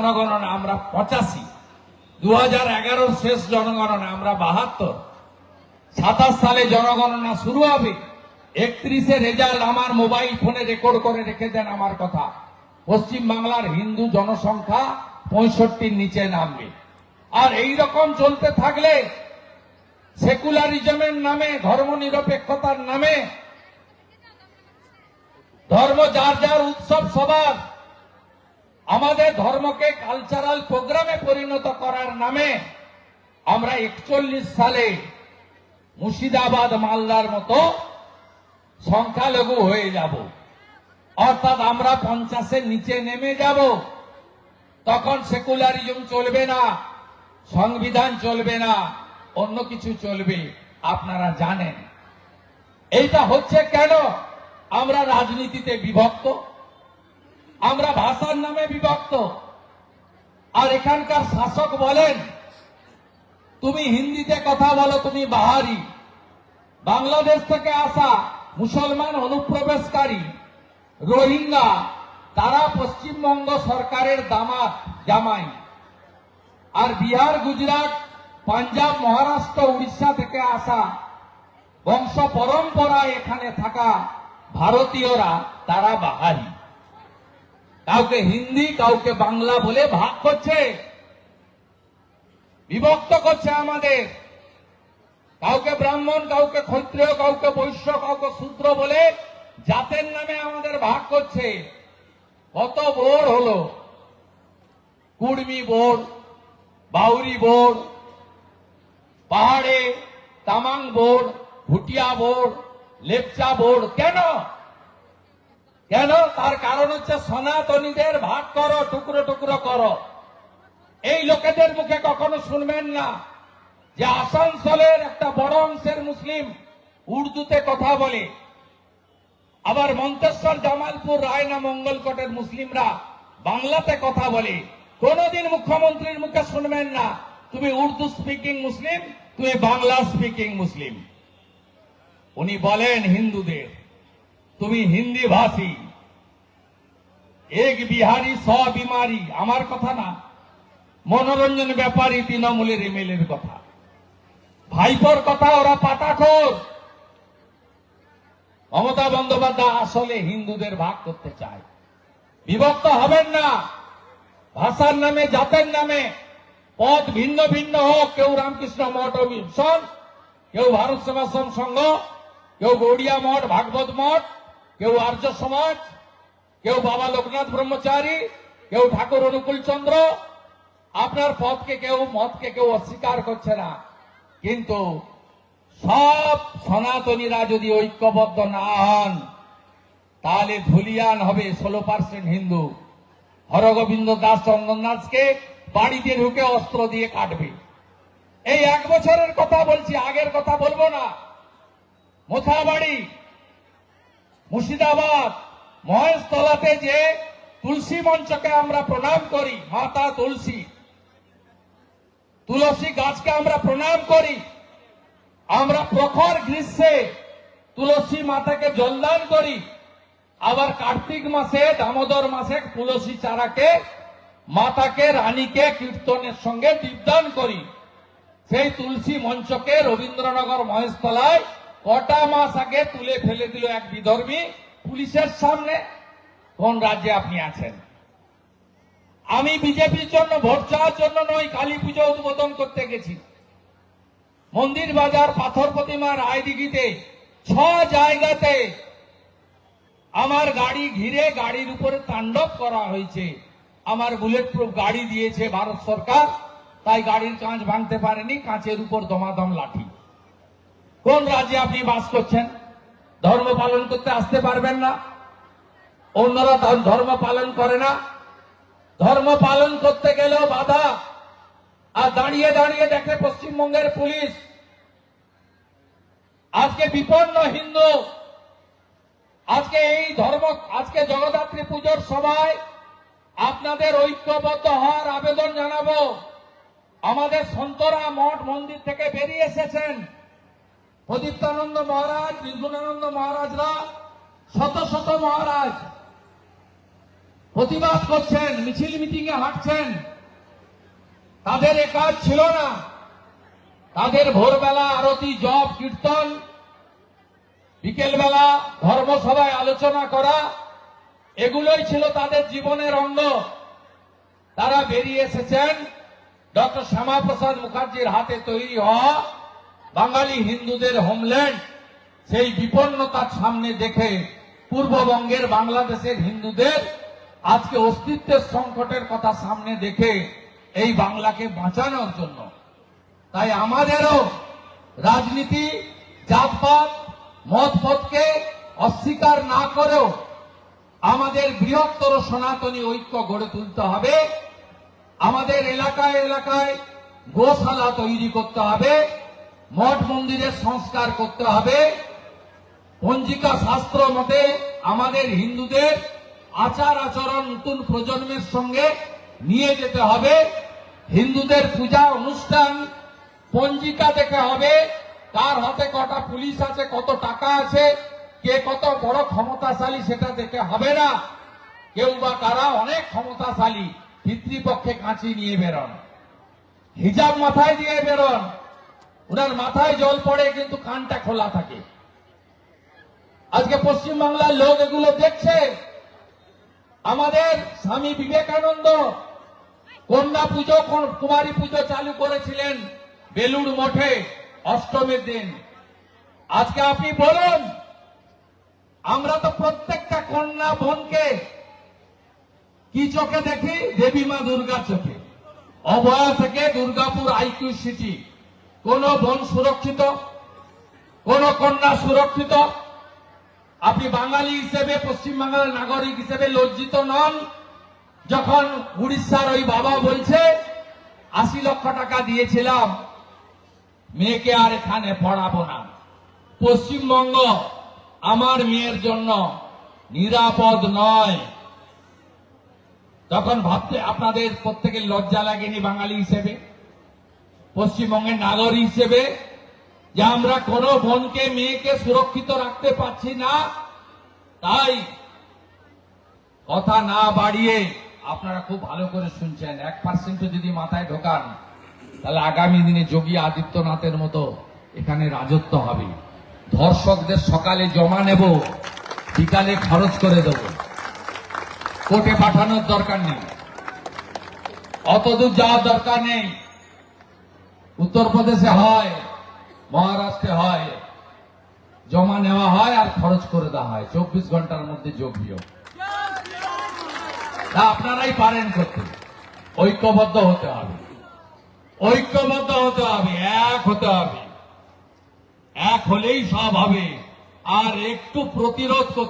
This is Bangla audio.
জনগণনা আমরা পঁচাশি। দু হাজার শেষ জনগণনা আমরা বাহাত্তর। সাতাশ সালে জনগণনা শুরু হবে। একত্রিশে রেজাল্ট আমার মোবাইল ফোনে রেকর্ড করে রেখে দেন আমার কথা। পশ্চিম বাংলার হিন্দু জনসংখ্যা পঁয়ষট্টির নিচে নামবে। আর এই রকম চলতে থাকলে সেকুলারিজমের নামে, ধর্মনিরপেক্ষতার নামে, ধর্ম যার যার উৎসব সবার আমাদের ধর্মকে কালচারাল প্রোগ্রামে পরিণত করার নামে আমরা একচল্লিশ সালে মুর্শিদাবাদ মালদার মতো সংখ্যালঘু হয়ে যাব। অর্থাৎ আমরা পঞ্চাশের নিচে নেমে যাব। তখন সেকুলারিজম চলবে না, সংবিধান চলবে না, অন্য কিছু চলবে, আপনারা জানেন। এইটা হচ্ছে কেন? আমরা রাজনীতিতে বিভক্ত। আমরা ভাষার নামে বিভক্ত। আর এখানকার শাসক বলেন, তুমি হিন্দিতে কথা বলো, তুমি বাহারি। বাংলাদেশ থেকে আসা মুসলমান অনুপ্রবেশকারী, রোহিঙ্গা, তারা পশ্চিমবঙ্গ সরকারের দামাত, জামাই। আর বিহার, গুজরাট, পাঞ্জাব, মহারাষ্ট্র, উড়িষ্যা থেকে আসা বংশ পরম্পরায় এখানে থাকা ভারতীয়রা তারা বাহারি। কাউকে হিন্দি, কাউকে বাংলা বলে ভাগ করছে, বিভক্ত করছে আমাদের। কাউকে ব্রাহ্মণ, কাউকে ক্ষত্রিয়, কাউকে বৈশ্য, কাউকে শূদ্র বলে জাতের নামে আমাদের ভাগ করছে। কত বোর্ড হলো? কুর্মি বোর্ড বাউরি বোর্ড পাহাড়ে Tamang board Bhutia board Lepcha board কেন? কেন? তার কারণ হচ্ছে সনাতনীদের ভাগ করো, টুকরো টুকরো করো। এই লোকেদের মুখে কখনো শুনবেন না যে আসানসোলের একটা বড় অংশের মুসলিম উর্দুতে কথা বলে। আবার মন্তেশ্বর, জামালপুর রায়না মঙ্গলকোটের মুসলিমরা বাংলাতে কথা বলে। কোনদিন মুখ্যমন্ত্রীর মুখে শুনবেন না, তুমি উর্দু স্পিকিং মুসলিম, তুমি বাংলা স্পিকিং মুসলিম। উনি বলেন হিন্দুদের তুমি হিন্দি ভাষী এক বিহারি স বিমারি, আমার কথা না। মনোরঞ্জন ব্যাপারী তৃণমূলের এমএলএর কথা। ভাইপোর কথা ওরা পাতাখোর। মমতা বন্দ্যোপাধ্যায় আসলে হিন্দুদের ভাগ করতে চায়। বিভক্ত হবেন না। ভাষার নামে, জাতের নামে। পদ ভিন্ন ভিন্ন হোক। কেউ রামকৃষ্ণ মঠ মিশন কেউ ভারত সেবাশ্রম সংঘ, কেউ গৌড়িয়া মঠ, ভাগবত মঠ। কেউ আর্য সমাজ, কেউ বাবা লোকনাথ ব্রহ্মচারী, কেউ ঠাকুর অনুকূল চন্দ্র। আপনার পথকে কেউ, মতকে কেউ অস্বীকার করছে না। কিন্তু সব সনাতনীরা যদি ঐক্যবদ্ধ না হন, তাহলে ধুলিয়ান হবে ষোলো পার্সেন্ট হিন্দু। হরগোবিন্দ দাস চন্দন দাসকে বাড়িতে ঢুকে অস্ত্র দিয়ে কাটবে। এই এক বছরের কথা বলছি, আগের কথা বলব না। মোথাবাড়ি মুর্শিদাবাদ মহেশতলাতে যে তুলসী মঞ্চকে আমরা প্রণাম করি, মাতা তুলসী। তুলসী গাছকে আমরা প্রণাম করি। আমরা প্রখর গ্রীষ্মে তুলসী মাতাকে জলদান করি। আবার কার্তিক মাসে, দামোদর মাসে তুলসী চারাকে, মাতাকে, রানীকে কীর্তনের সঙ্গে দীপদান করি। সেই তুলসী মঞ্চকে রবীন্দ্রনগর মহেশতলায় কটা মাস আগে তুলে ফেলে দিল এক বিধর্মী পুলিশের সামনে। কোন রাজ্যে আপনি আছেন? আমি বিজেপির জন্য, ভোট চাওয়ার জন্য নয় কালী পুজো উদ্বোধন করতে গেছি। মন্দির বাজার পাথর প্রতিমা রায়দিঘিতে ছ জায়গাতে আমার গাড়ি ঘিরে গাড়ির উপরে তাণ্ডব করা হয়েছে। আমার বুলেট প্রুফ গাড়ি দিয়েছে ভারত সরকার, তাই গাড়ির কাঁচ ভাঙতে পারেনি, কাঁচের উপর দমাদম লাঠি। কোন রাজ্যে আপনি বাস করছেন? ধর্ম পালন করতে আসতে পারবেন না। অন্যরা ধর্ম পালন করে না। ধর্ম পালন করতে গেলেও বাধা। আর দাঁড়িয়ে দাঁড়িয়ে দেখে পশ্চিমবঙ্গের পুলিশ। আজকে বিপন্ন হিন্দু। আজকে এই ধর্ম, আজকে জগদ্ধাত্রী পুজোর সভায় আপনাদের ঐক্যবদ্ধ হওয়ার আবেদন জানাব। আমাদের সন্তরা মঠ মন্দির থেকে বেরিয়ে এসেছেন। প্রদীপ্তানন্দ মহারাজ নির্গুণানন্দ মহারাজরা, শত শত মহারাজ প্রতিবাদ করছেন, মিছিল মিটিং এ হাঁটছেন। তাদের এ কাজ ছিল না। তাদের ভোরবেলা আরতি, জপ, কীর্তন, বিকেলবেলা ধর্মসভায় আলোচনা করা, এগুলোই ছিল তাদের জীবনের অঙ্গ। তারা বেরিয়ে এসেছেন। ডক্টর শ্যামাপ্রসাদ মুখার্জির হাতে তৈরি হওয়া বাঙালি হিন্দুদের হোমল্যান্ড সেই বিপন্নতার সামনে দেখে পূর্ববঙ্গের বাংলাদেশের হিন্দুদের আজকে অস্তিত্বের সংকটের কথা সামনে দেখে এই বাংলাকে বাঁচানোর জন্য। তাই আমাদেরও রাজনীতি, জাতপাত, মতপথকে অস্বীকার না করেও আমাদের বৃহত্তর সনাতনী ঐক্য গড়ে তুলতে হবে। আমাদের এলাকায় এলাকায় গোশালা তৈরি করতে হবে। মঠ মন্দিরের সংস্কার করতে হবে। পঞ্জিকা শাস্ত্র মতে আমাদের হিন্দুদের আচার আচরণ নতুন প্রজন্মের সঙ্গে নিয়ে যেতে হবে। হিন্দুদের পূজা অনুষ্ঠান পঞ্জিকা দেখে হবে। কার হাতে কটা পুলিশ আছে, কত টাকা আছে, কে কত বড় ক্ষমতাশালী সেটা দেখে হবে না। কেউ বা কারা অনেক ক্ষমতাশালী, পিতৃপক্ষে কাঁচি নিয়ে বেরোন। হিজাব মাথায় দিয়ে বেরোন। ওনার মাথায় জল পড়ে, কিন্তু কানটা খোলা থাকে। আজকে পশ্চিমবাংলার লোক এগুলো দেখছে। আমাদের স্বামী বিবেকানন্দ কন্যা পুজো কুমারী পুজো চালু করেছিলেন বেলুড় মঠে অষ্টমীর দিন। আজকে আপনি বলুন, আমরা তো প্রত্যেকটা কন্যা বোনকে কি চোখে দেখি? দেবী মা দুর্গার চোখে। অভয়া থেকে দুর্গাপুর আইকিউ সিটি। কোন বোন সুরক্ষিত? কোন কন্যা সুরক্ষিত? আপনি বাঙালি হিসেবে পশ্চিমবাংলার নাগরিক হিসেবে লজ্জিত নন। যখন উড়িষ্যার ওই বাবা বলছে, আশি লক্ষ টাকা দিয়েছিলাম, মেয়েকে আর এখানে পড়াবো না। পশ্চিমবঙ্গ আমার মেয়ের জন্য নিরাপদ নয়। তখন ভাবতে আপনাদের প্রত্যেকের লজ্জা লাগেনি বাঙালি হিসেবে? পশ্চিমবঙ্গের নাগরিক হিসেবে, যে আমরা কোন বোনকে, মেয়েকে সুরক্ষিত রাখতে পারছি না, তাই কথা না বাড়িয়ে আপনারা খুব ভালো করে শুনছেন। এক পার্সেন্ট যদি মাথায় ঢোকান, তাহলে আগামী দিনে যোগী আদিত্যনাথের মতো এখানে রাজত্ব হবে। ধর্ষকদের সকালে জমা নেব, বিকালে খরচ করে দেব। কোর্টে পাঠানোর দরকার নেই। অতদূর যাওয়ার দরকার নেই। উত্তরপ্রদেশে হয়, মহারাষ্ট্রে হয়, জমা নেওয়া হয় আর খরচ করে দেওয়া হয়। চব্বিশ ঘণ্টার মধ্যে যোগ তা আপনারাই পারেন করতে। ঐক্যবদ্ধ হতে হবে। ঐক্যবদ্ধ হতে হবে, এক হতে হবে। এক হলেই সব হবে। আর একটু প্রতিরোধ করতে